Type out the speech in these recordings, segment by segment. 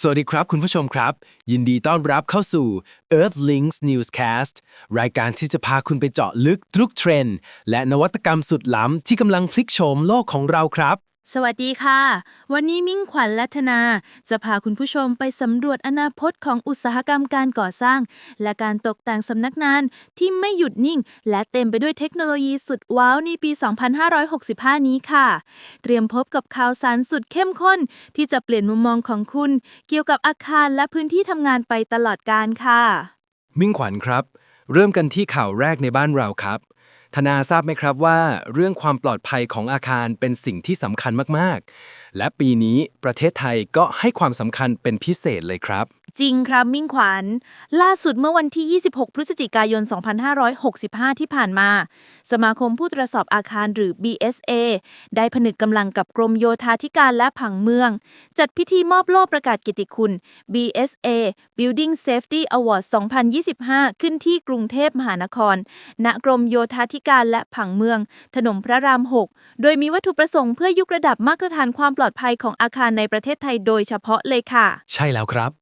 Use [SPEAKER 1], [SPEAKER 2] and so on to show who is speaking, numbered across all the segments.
[SPEAKER 1] สวัสดีครับคุณผู้ชมครับ ยินดีต้อนรับเข้าสู่ Earthlinks Newscast รายการที่จะพาคุณไปเจาะลึกทุกเทรนด์และนวัตกรรมสุดล้ำที่กำลังพลิกโฉมโลกของเราครับ
[SPEAKER 2] สวัสดีค่ะ วันนี้มิ่งขวัญและธนา จะพาคุณผู้ชมไปสำรวจอนาคตของอุตสาหกรรมการก่อสร้าง และการตกแต่งสำนักงานที่ไม่หยุดนิ่ง และเต็มไปด้วยเทคโนโลยีสุดว้าวในปี 2565 นี้ค่ะ เตรียมพบกับข่าวสารสุดเข้มข้น ที่จะเปลี่ยนมุมมองของคุณ เกี่ยวกับอาคารและพื้นที่ทำงานไปตลอดการค่ะ
[SPEAKER 1] มิ่งขวัญครับ เริ่มกันที่ข่าวแรกในบ้านเราครับ ธนาทราบไหมครับว่า เรื่องความปลอดภัยของอาคารเป็นสิ่งที่สำคัญมาก ๆ และปีนี้ประเทศไทยก็ให้ความสำคัญเป็นพิเศษเลยครับ
[SPEAKER 2] จริงครับมิ่งขวัญ ล่าสุดเมื่อวันที่ 26 พฤศจิกายน 2565 ที่ผ่านมา สมาคมผู้ตรวจสอบอาคารหรือ BSA ได้ผนึกกำลังกับกรมโยธาธิการและผังเมือง จัดพิธีมอบโล่ประกาศเกียรติคุณ BSA Building Safety Award 2025 ขึ้นที่กรุงเทพมหานคร ณ กรมโยธาธิการและผังเมือง ถนนพระราม 6 โดยมีวัตถุประสงค์เพื่อยกระดับมาตรฐานความปลอดภัยของอาคารในประเทศไทยโดยเฉพาะเลยค่ะ
[SPEAKER 1] ใช่แล้วครับ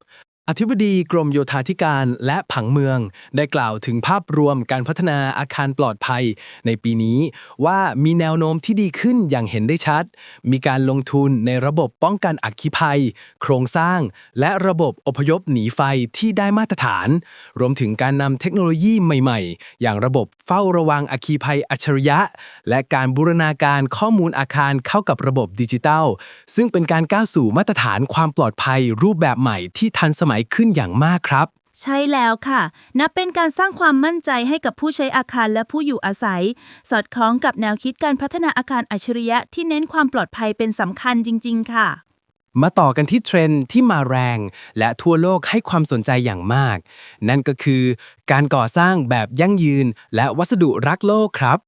[SPEAKER 1] ธิบดีกรมโยธาธิการและผังเมือง ได้กล่าวถึงภาพรวมการพัฒนาอาคารปลอดภัย ในปีนี้ว่ามีแนวโน้มที่ดีขึ้นอย่างเห็นได้ชัด มีการลงทุนในระบบป้องกันอัคคีภัย โครงสร้าง และระบบอพยพหนีไฟที่ได้มาตรฐาน รวมถึงการนำเทคโนโลยีใหม่ๆ อย่างระบบเฝ้าระวังอัคคีภัยอัจฉริยะ และการบูรณาการข้อมูลอาคารเข้ากับระบบดิจิทัล ซึ่งเป็นการก้าวสู่มาตรฐานความปลอดภัยรูปแบบใหม่ที่ทันสมัยขึ้นอย่างมากครับ
[SPEAKER 2] ใช่แล้วค่ะ นับเป็นการสร้างความมั่นใจให้กับผู้ใช้อาคารและผู้อยู่อาศัย สอดคล้องกับแนวคิดการพัฒนาอาคารอัจฉริยะที่เน้นความปลอดภัยเป็นสำคัญจริง ๆ ค่ะ
[SPEAKER 1] มาต่อกันที่เทรนด์ที่มาแรง และทั่วโลกให้ความสนใจอย่างมาก นั่นก็คือ การก่อสร้างแบบยั่งยืน และวัสดุรักโลกครับ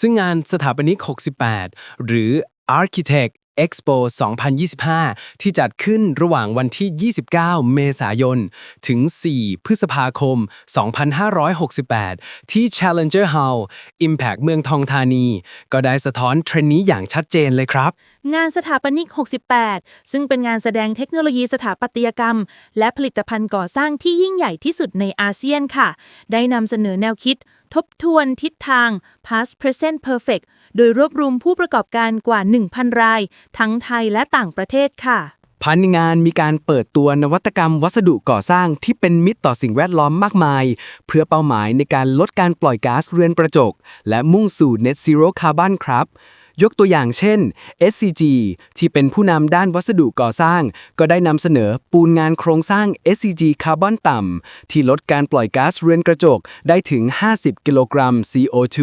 [SPEAKER 1] ซึ่งงานสถาปนิก 68 หรือ Architect Expo 2025 ที่จัดขึ้นระหว่างวันที่ 29 เมษายน ถึง 4 พฤษภาคม 2568 ที่ Challenger Hall Impact เมืองทองธานี ก็ได้สะท้อนเทรนด์นี้อย่างชัดเจนเลยครับ
[SPEAKER 2] งานสถาปนิก 68 ซึ่งเป็นงานแสดงเทคโนโลยีสถาปัตยกรรม และผลิตภัณฑ์ก่อสร้างที่ยิ่งใหญ่ที่สุดในอาเซียนค่ะ ได้นำเสนอแนวคิด ทบทวนทิศทาง past present perfect โดยรวบรวมผู้ประกอบการกว่า 1,000 ราย ทั้งไทยและต่างประเทศค่ะ
[SPEAKER 1] ภายในงานมีการเปิดตัวนวัตกรรมวัสดุก่อสร้างที่เป็นมิตรต่อสิ่งแวดล้อมมากมาย เพื่อเป้าหมายในการลดการปล่อยก๊าซเรือนกระจก และมุ่งสู่ Net Zero Carbon ครับ ยกตัวอย่างเช่น SCG ที่เป็นผู้นำด้านวัสดุก่อสร้าง ก็ได้นำเสนอปูนงานโครงสร้าง SCG คาร์บอนต่ำที่ลดการปล่อยก๊าซเรือนกระจกได้ถึง 50 กิโลกรัม CO2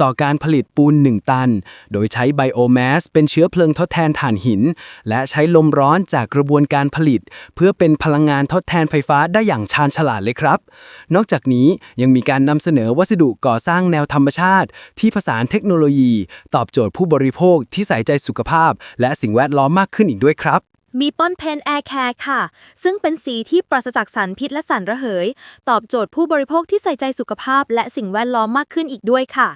[SPEAKER 1] ต่อการผลิตปูน 1 ตัน โดยใช้ไบโอแมสเป็นเชื้อเพลิงทดแทนถ่านหิน และใช้ลมร้อนจากกระบวนการผลิต เพื่อเป็นพลังงานทดแทนไฟฟ้าได้อย่างชาญฉลาดเลยครับ นอกจากนี้ยังมีการนำเสนอวัสดุก่อสร้างแนวธรรมชาติ ที่ผสานเทคโนโลยี ตอบโจทย์ผู้บริโภคที่ใส่ใจสุขภาพ และสิ่งแวดล้อมมากขึ้นอีกด้วยครับ
[SPEAKER 2] มีป้อนเพนแอร์แคร์ค่ะ ซึ่งเป็นสีที่ปราศจากสารพิษและสารระเหย ตอบโจทย์ผู้บริโภคที่ใส่ใจสุขภาพ และสิ่งแวดล้อมมากขึ้นอีกด้วยค่ะ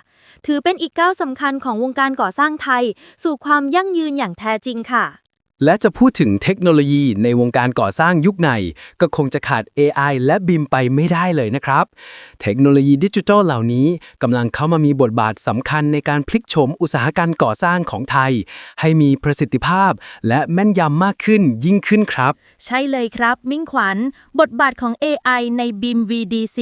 [SPEAKER 2] ถือเป็นอีกก้าวสำคัญของวงการก่อสร้างไทย สู่ความยั่งยืนอย่างแท้จริงค่ะ
[SPEAKER 1] และจะพูดถึงเทคโนโลยีในวงการก่อสร้างยุคใน ก็คงจะขาด AI และ BIM ไปไม่ได้เลยนะครับ เทคโนโลยีดิจิทัลเหล่านี้กำลังเข้ามามีบทบาทสำคัญในการพลิกโฉมอุตสาหกรรมก่อสร้างของไทย ให้มีประสิทธิภาพ และแม่นยำมากขึ้นยิ่งขึ้นครับ
[SPEAKER 2] ใช่เลยครับ มิ่งขวัญ บทบาทของ AI ใน BIM VDC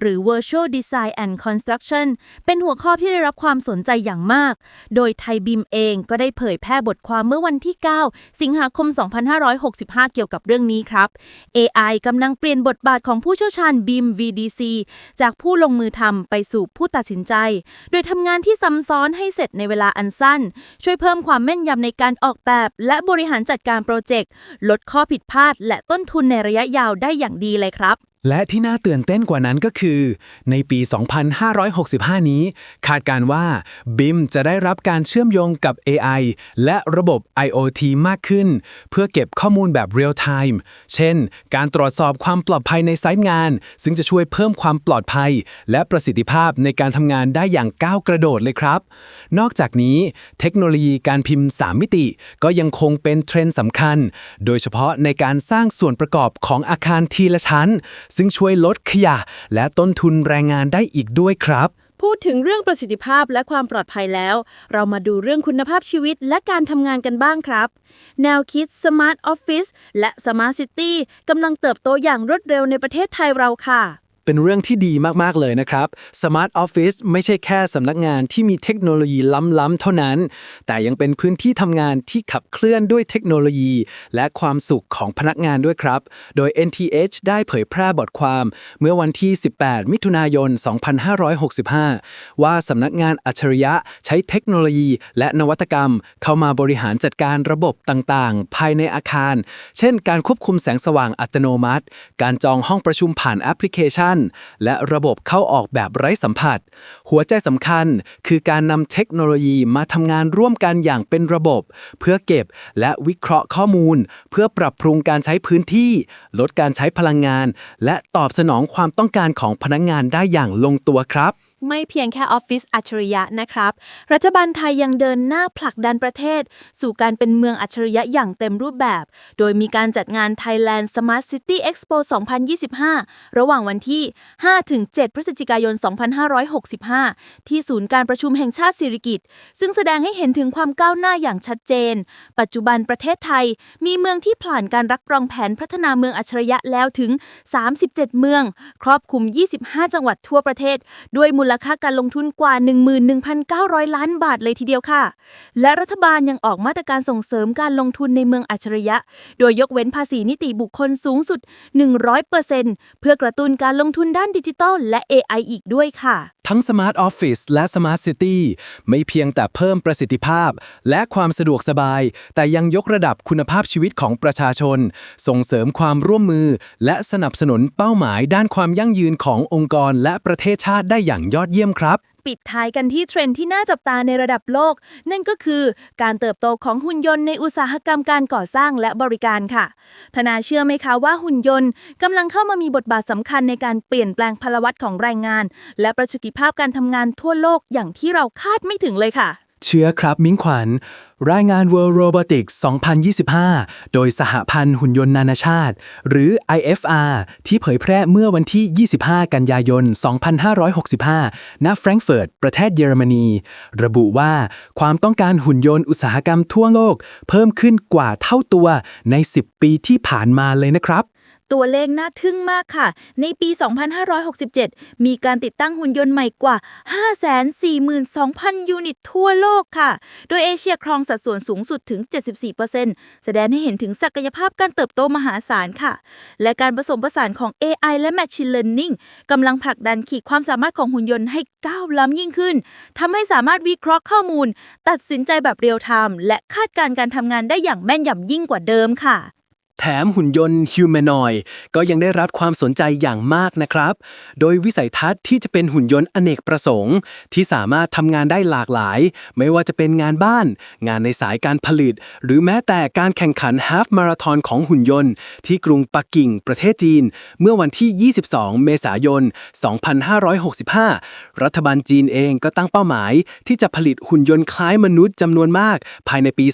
[SPEAKER 2] หรือ Virtual Design and Construction เป็นหัวข้อที่ได้รับความสนใจอย่างมาก โดยไทย BIM เองก็ได้เผยแพร่บทความเมื่อวันที่ 9สิงหาคม 2565 เกี่ยวกับเรื่องนี้ครับ AI กำลังเปลี่ยนบทบาทของผู้เชี่ยวชาญ BIM VDC จากผู้ลงมือทำไปสู่ผู้ตัดสินใจ โดยทำงานที่ซ้ำซ้อนให้เสร็จในเวลาอันสั้น ช่วยเพิ่มความแม่นยำในการออกแบบ และบริหารจัดการโปรเจกต์ ลดข้อผิดพลาด และต้นทุนในระยะยาวได้อย่างดีเลยครับ
[SPEAKER 1] และที่น่าตื่นเต้นกว่านั้นก็คือ ในปี 2565 นี้ คาดการณ์ว่า BIM จะได้รับการเชื่อมโยงกับ AI และระบบ IoT มากขึ้น เพื่อเก็บข้อมูลแบบ real time เช่น การตรวจสอบความปลอดภัยในไซต์งาน ซึ่งจะช่วยเพิ่มความปลอดภัย และประสิทธิภาพในการทำงานได้อย่างก้าวกระโดดเลยครับ นอกจากนี้ เทคโนโลยีการพิมพ์ 3 มิติ ก็ยังคงเป็นเทรนด์สำคัญ โดยเฉพาะในการสร้างส่วนประกอบของอาคารทีละชั้นซึ่งช่วยลดขยะ และต้นทุนแรงงานได้อีกด้วยครับ
[SPEAKER 3] พูดถึงเรื่องประสิทธิภาพและความปลอดภัยแล้ว เรามาดูเรื่องคุณภาพชีวิตและการทำงานกันบ้างครับ แนวคิด Smart Office และ Smart City กำลังเติบโตอย่างรวดเร็วในประเทศไทยเราค่ะ
[SPEAKER 1] เป็นเรื่องที่ดีมาก ๆ เลยนะครับ Smart Office ไม่ใช่แค่สำนักงานที่มีเทคโนโลยีล้ำ ๆ เท่านั้น แต่ยังเป็นพื้นที่ทำงานที่ขับเคลื่อนด้วยเทคโนโลยี และความสุขของพนักงานด้วยครับ โดย NTH ได้เผยแพร่บทความ เมื่อวันที่ 18 มิถุนายน 2565 ว่าสำนักงานอัจฉริยะใช้เทคโนโลยี และนวัตกรรม เข้ามาบริหารจัดการระบบต่างๆ ภายในอาคาร เช่น การควบคุมแสงสว่างอัตโนมัติ การจองห้องประชุมผ่านแอปพลิเคชันและระบบเข้าออกแบบไร้สัมผัส หัวใจสำคัญคือการนำเทคโนโลยีมาทำงานร่วมกันอย่างเป็นระบบ เพื่อเก็บและวิเคราะห์ข้อมูล เพื่อปรับปรุงการใช้พื้นที่ ลดการใช้พลังงาน และตอบสนองความต้องการของพนักงานได้อย่างลงตัวครับ
[SPEAKER 3] ไม่เพียงแค่ออฟฟิศอัจฉริยะนะครับ รัฐบาลไทยยังเดินหน้าผลักดันประเทศ สู่การเป็นเมืองอัจฉริยะอย่างเต็มรูปแบบ โดยมีการจัดงาน Thailand Smart City Expo 2025 ระหว่างวันที่ 5-7 พฤศจิกายน 2565 ที่ศูนย์การประชุมแห่งชาติสิริกิติ์ซึ่งแสดงให้เห็นถึงความก้าวหน้าอย่างชัดเจน ปัจจุบันประเทศไทยมีเมืองที่ผ่านการรับรองแผนพัฒนาเมืองอัจฉริยะแล้วถึง 37 เมือง ครอบคลุม 25 จังหวัดทั่วประเทศด้วยมูลค่าการลงทุนกว่า 11,900 ล้านบาทเลยทีเดียวค่ะ และรัฐบาลยังออกมาตรการส่งเสริมการลงทุนในเมืองอัจฉริยะ โดยยกเว้นภาษีนิติบุคคลสูงสุด 100%เพื่อกระตุ้นการลงทุนด้านดิจิทัลและ AI อีกด้วยค่ะ
[SPEAKER 1] ทั้ง Smart Office และ Smart City ไม่เพียงแต่เพิ่มประสิทธิภาพ และความสะดวกสบาย แต่ยังยกระดับคุณภาพชีวิตของประชาชน ส่งเสริมความร่วมมือ และสนับสนุนเป้าหมายด้านความยั่งยืนขององค์กรและประเทศชาติได้อย่างยอดเยี่ยมครับ
[SPEAKER 2] ปิดท้ายกันที่เทรนด์ที่น่าจับตาในระดับโลก นั่นก็คือการเติบโตของหุ่นยนต์ในอุตสาหกรรมการก่อสร้างและบริการค่ะ ธนาเชื่อไหมคะว่าหุ่นยนต์กำลังเข้ามามีบทบาทสำคัญในการเปลี่ยนแปลงพลวัตของแรงงาน และประสิทธิภาพการทำงานทั่วโลกอย่างที่เราคาดไม่ถึงเลยค่ะ
[SPEAKER 1] เชื่อครับมิ้งขวัญ รายงาน World Robotics 2025 โดยสหพันธ์หุ่นยนต์นานาชาติ หรือ IFR ที่เผยแพร่เมื่อวันที่ 25 กันยายน 2565 ณ แฟรงก์เฟิร์ต ประเทศเยอรมนี ระบุว่าความต้องการหุ่นยนต์อุตสาหกรรมทั่วโลก เพิ่มขึ้นกว่าเท่าตัวใน 10 ปีที่ผ่านมาเลยนะครับ
[SPEAKER 2] ตัวเลขน่าทึ่งมากค่ะ ในปี 2567 มีการติดตั้งหุ่นยนต์ใหม่กว่า 542,000 ยูนิตทั่วโลกค่ะ โดยเอเชียครองสัดส่วนสูงสุดถึง 74%แสดงให้เห็นถึงศักยภาพการเติบโตมหาศาลค่ะ และการผสมผสานของ AI และ Machine Learning กำลังผลักดันขีดความสามารถของหุ่นยนต์ให้ก้าวล้ำยิ่งขึ้นทำให้สามารถวิเคราะห์ข้อมูล ตัดสินใจแบบเรียลไทม์และคาดการณ์การทำงานได้อย่างแม่นยำยิ่งกว่าเดิมค่ะ
[SPEAKER 1] แถมหุ่นยนต์ฮิวแมนอยก็ยังได้รับความสนใจอย่างมากนะครับ โดยวิสัยทัศน์ที่จะเป็นหุ่นยนต์อเนกประสงค์ ที่สามารถทำงานได้หลากหลาย ไม่ว่าจะเป็นงานบ้าน งานในสายการผลิต หรือแม้แต่การแข่งขันฮาฟมาราธอนของหุ่นยนต์ ที่กรุงปักกิ่งประเทศจีน เมื่อวันที่ 22 เมษายน 2565 รัฐบาลจีนเองก็ตั้งเป้าหมาย ที่จะผลิตหุ่นยนต์คล้ายมนุษย์จำนวนมาก ภายในปี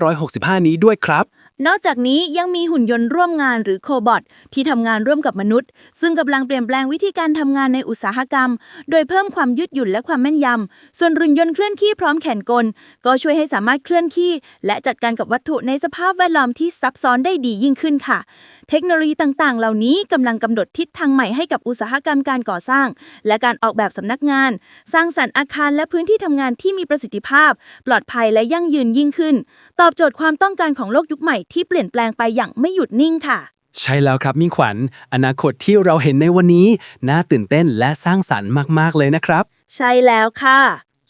[SPEAKER 1] 2565 นี้ด้วยครับ
[SPEAKER 2] นอกจากนี้ยังมีหุ่นยนต์ร่วมงานหรือโคบอทที่ทำงานร่วมกับมนุษย์ ซึ่งกำลังเปลี่ยนแปลงวิธีการทำงานในอุตสาหกรรม โดยเพิ่มความยืดหยุ่นและความแม่นยำ ส่วนหุ่นยนต์เคลื่อนที่พร้อมแขนกล ก็ช่วยให้สามารถเคลื่อนที่ และจัดการกับวัตถุในสภาพแวดล้อมที่ซับซ้อนได้ดียิ่งขึ้นค่ะ เทคโนโลยีต่างๆ เหล่านี้กำลังกำหนดทิศทางใหม่ให้กับอุตสาหกรรมการก่อสร้าง และการออกแบบสำนักงาน สร้างสรรค์อาคารและพื้นที่ทำงานที่มีประสิทธิภาพ ปลอดภัยและยั่งยืนยิ่งขึ้น ตอบโจทย์ความต้องการของโลกยุคใหม่ที่เปลี่ยนแปลงไปอย่างไม่หยุดนิ่งค่ะ
[SPEAKER 1] ใช่แล้วครับมิ่งขวัญ อนาคตที่เราเห็นในวันนี้ น่าตื่นเต้นและสร้างสรรค์มาก ๆ เลยนะครับ
[SPEAKER 2] ใช่แล้วค่ะ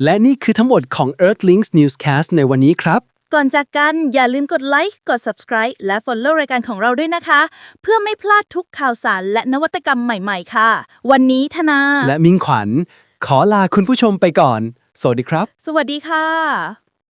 [SPEAKER 1] และนี่คือทั้งหมดของ Earthlinks Newscast ในวันนี้ครับ
[SPEAKER 2] ก่อนจากกันอย่าลืมกดไลค์กด subscribe และ follow รายการของเราด้วยนะคะ เพื่อไม่พลาดทุกข่าวสารและนวัตกรรมใหม่ ๆ ค่ะ วันนี้ธนา
[SPEAKER 1] และมิงขวัญ ขอลาคุณผู้ชมไปก่อน สวัสดีครับ
[SPEAKER 2] สวัสดีค่ะ